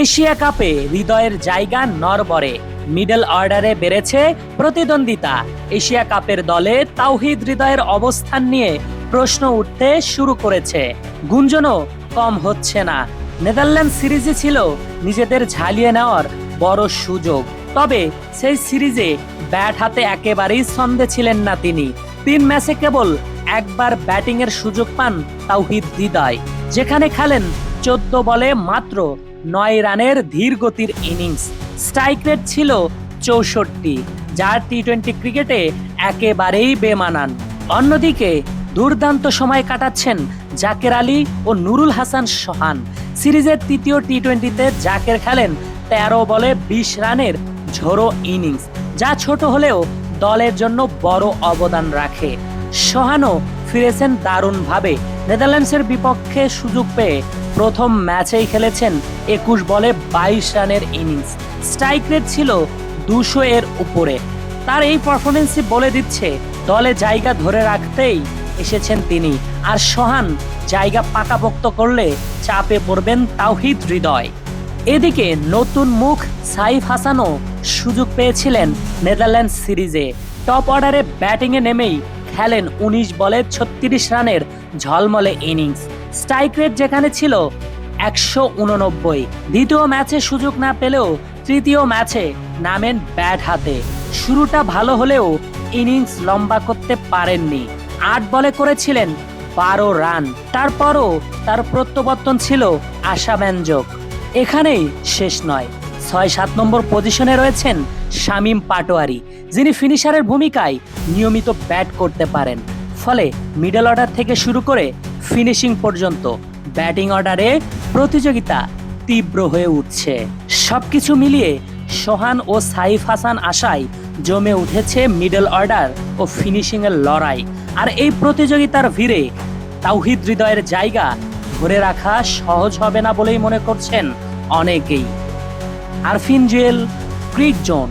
Asia কাপে হৃদয়ের জায়গা নরবরে। মিডল অর্ডারে বেড়েছে প্রতিদ্বন্দ্বিতা। এশিয়া কাপের দলে তাওহিদ হৃদয়ের অবস্থান নিয়ে প্রশ্ন উঠতে শুরু করেছে। গুঞ্জনও কম হচ্ছে না। নেদারল্যান্ড সিরিজে ছিল নিজেদের ঝালিয়ে নেওয়ার বড় সুযোগ। তবে সেই সিরিজে ব্যাট হাতে একেবারেই ছন্দে ছিলেন না তিনি। তিন ম্যাচে কেবল একবার ব্যাটিংয়ের সুযোগ পান তাওহিদ হৃদয়, যেখানে খেলেন চোদ্দ বলে মাত্র নয় রানের ধীর গতির ইনিংস। স্ট্রাইক রেট ছিল চৌষট্টি, যার টি টোয়েন্টি ক্রিকেটে একেবারেই বেমানান। অন্যদিকে, দুর্দান্ত সময় কাটাচ্ছেন জাকের আলী ও নুরুল হাসান সোহান। সিরিজের তৃতীয় টি টোয়েন্টিতে জাকের খেলেন তেরো বলে বিশ রানের ঝোড়ো ইনিংস, যা ছোট হলেও দলের জন্য বড় অবদান রাখে। সোহানও ফিরেছেন দারুণভাবে। নেদারল্যান্ডসের বিপক্ষে সুযোগ পেয়ে প্রথম ম্যাচেই খেলেছেন একুশ বলে বাইশ রানের ইনিংস। স্ট্রাইক রেট ছিল দুশো এর উপরে। তার এই পারফরমেন্সই বলে দিচ্ছে, দলে জায়গা ধরে রাখতেই এসেছেন তিনি। আর সোহান, জায়গা পাকাপোক্ত করলে চাপে পড়বেন তাওহিদ হৃদয়। এদিকে নতুন মুখ সাইফ হাসানও সুযোগ পেয়েছিলেন নেদারল্যান্ডস সিরিজে। টপ অর্ডারে ব্যাটিংয়ে নেমেই খেলেন উনিশ বলে ছত্রিশ রানের ঝলমলে ইনিংস। স্ট্রাইক রেট যেখানে ছিল একশো উননব্বই। দ্বিতীয় ম্যাচে সুযোগ না পেলেও তৃতীয় ম্যাচে নামেন ব্যাট হাতে। শুরুটা ভালো হলেও ইনিংস লম্বা করতে পারেননি। আট বলে করেছিলেন বারো রান। তারপরও তার প্রত্যাবর্তন ছিল আশাব্যঞ্জক। এখানেই শেষ নয়। ছয় সাত নম্বর পজিশনে রয়েছেন শামীম পাটোয়ারি, যিনি ফিনিশারের ভূমিকায় নিয়মিত ব্যাট করতে পারেন। ফলে মিডল অর্ডার থেকে শুরু করে ফিনিশিং পর্যন্ত ব্যাটিং অর্ডারে প্রতিযোগিতা তীব্র হয়ে উঠছে। সবকিছু মিলিয়ে সোহান ও সাইফ হাসান আশায় জমে উঠেছে মিডল অর্ডার ও ফিনিশিংয়ের লড়াই। আর এই প্রতিযোগিতার ভিড়ে তাওহিদ হৃদয়ের জায়গা ধরে রাখা সহজ হবে না বলেই মনে করছেন অনেকেই। Arfin Jewel, cric zone.